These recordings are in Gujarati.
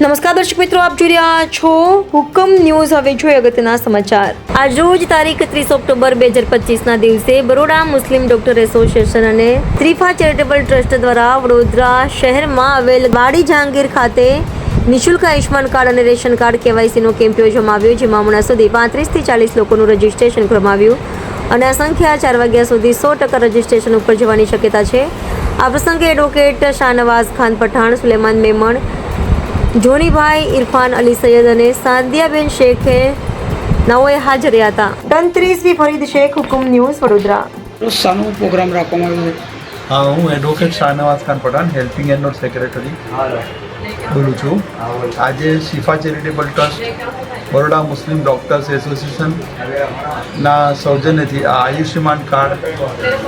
નમસ્કાર દર્શક મિત્રો, આપ જોઈ રહ્યા છો હુકમ ન્યૂઝ. હવે જોઈએ અગત્યના સમાચાર. આજ રોજ તારીખ ત્રીસ ઓક્ટોબર બે હજાર પચીસના દિવસે બરોડા મુસ્લિમ ડોક્ટર એસોસિએશન અને ત્રિફા ચેરિટેબલ ટ્રસ્ટ દ્વારા વડોદરા શહેરમાં આવેલ બાડી જહાંગીર ખાતે નિશુલ્ક આયુષ્માન કાર્ડ અને રેશન કાર્ડ કેવાયસીનો કેમ્પ યોજવામાં આવ્યો, જેમાં હમણાં સુધી પાંત્રીસથી ચાલીસ લોકોનું રજીસ્ટ્રેશન કરવામાં આવ્યું અને આ સંખ્યા ચાર વાગ્યા સુધી સો ટકા રજીસ્ટ્રેશન ઉપર જવાની શક્યતા છે. આ પ્રસંગે એડવોકેટ શાહનવાઝ ખાન પઠાણ, સુલેમાન મેમણ જોનીભાઈ ઇરફાન અલી સૈયદ અને સાદિયાબેન શેખે નવોએ હાજર રહ્યા હતા. તંત્રીસવી ફરીદ શેખ હુકુમ ન્યૂઝ વડોદરા. શાનો પ્રોગ્રામ રાખવામાં આવ્યો હા હું advocate Shahnawaz Khan Pathan helping and not secretary બોલું છું. આજે Shifa charitable trust Baroda Muslim doctors એસોસિએશનના સૌજન્યથી આ આયુષ્યમાન કાર્ડ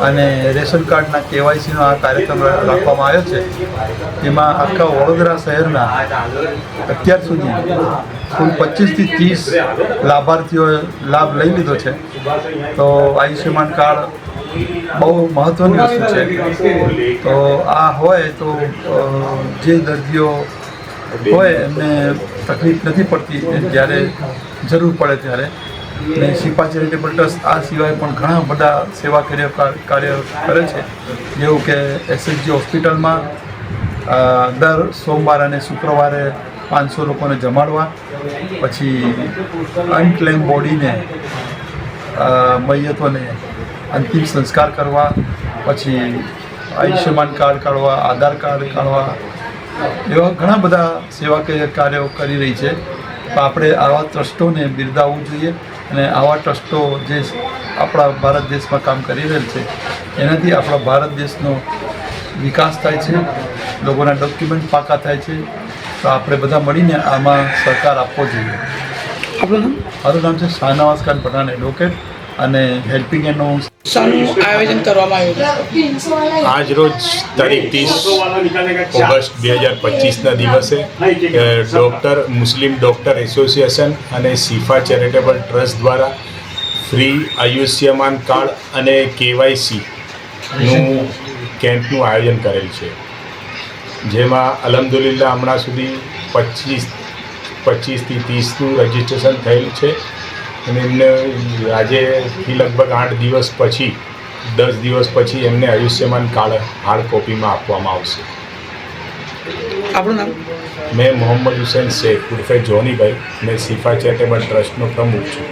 અને રેશન કાર્ડના કેવાયસીનો આ કાર્યક્રમ રાખવામાં આવ્યો છે. એમાં આખા વડોદરા શહેરના અત્યાર સુધી કુલ પચીસથી ત્રીસ લાભાર્થીઓએ લાભ લઈ લીધો છે. તો આયુષ્યમાન કાર્ડ બહુ મહત્ત્વની વસ્તુ છે. તો આ હોય તો જે દર્દીઓ હોય એમને તકલીફ નથી પડતી જ્યારે જરૂર પડે ત્યારે. ને શિપા ચેરિટેબલ ટ્રસ્ટ આ સિવાય પણ ઘણા બધા સેવા કાર્ય કાર્ય કરે છે. જેવું કે એસએચજી હોસ્પિટલમાં દર સોમવાર અને શુક્રવારે પાંચસો લોકોને જમાડવા, પછી અનક્લેમ બોડીને મૈયતોને અંતિમ સંસ્કાર કરવા, પછી આયુષ્યમાન કાર્ડ કાઢવા, આધાર કાર્ડ કાઢવા એવા ઘણા બધા સેવાકીય કાર્યો કરી રહી છે. આપણે આવા ટ્રસ્ટોને બિરદાવવું જોઈએ અને આવા ટ્રસ્ટો જે આપણા ભારત દેશમાં કામ કરી રહેલ છે એનાથી આપણા ભારત દેશનો વિકાસ થાય છે લોકોના ડોક્યુમેન્ટ પાકા થાય છે. તો આપણે બધા મળીને આમાં સહકાર આપવો જોઈએ. આપણું નામ? મારું નામ છે શાહનવાઝ ખાન પઠાણ એડવોકેટ. અને હેલ્પિંગ એનો આયોજન કરવામાં આવ્યું આજ રોજ તારીખ ત્રીસ ઓગસ્ટ બે હજાર પચીસના દિવસે ડૉક્ટર મુસ્લિમ ડૉક્ટર એસોસિએશન અને સિફા ચેરિટેબલ ટ્રસ્ટ દ્વારા ફ્રી આયુષ્યમાન કાર્ડ અને કેવાયસીનું કેમ્પનું આયોજન કરેલ છે. જેમાં અલહમદુલિલ્લા હમણાં સુધી પચીસ પચીસથી ત્રીસનું રજિસ્ટ્રેશન થયેલ છે. અને એમને આજેથી લગભગ આઠ દિવસ પછી દસ દિવસ પછી એમને આયુષ્યમાન કાર્ડ હાર્ડ કોપીમાં આપવામાં આવશે. આપણું નામ? મેં મોહમ્મદ હુસેન શેખ ઉર્ફે જોનીભાઈ. મેં સિફા ચેરિટેબલ ટ્રસ્ટનો પ્રમુખ છું.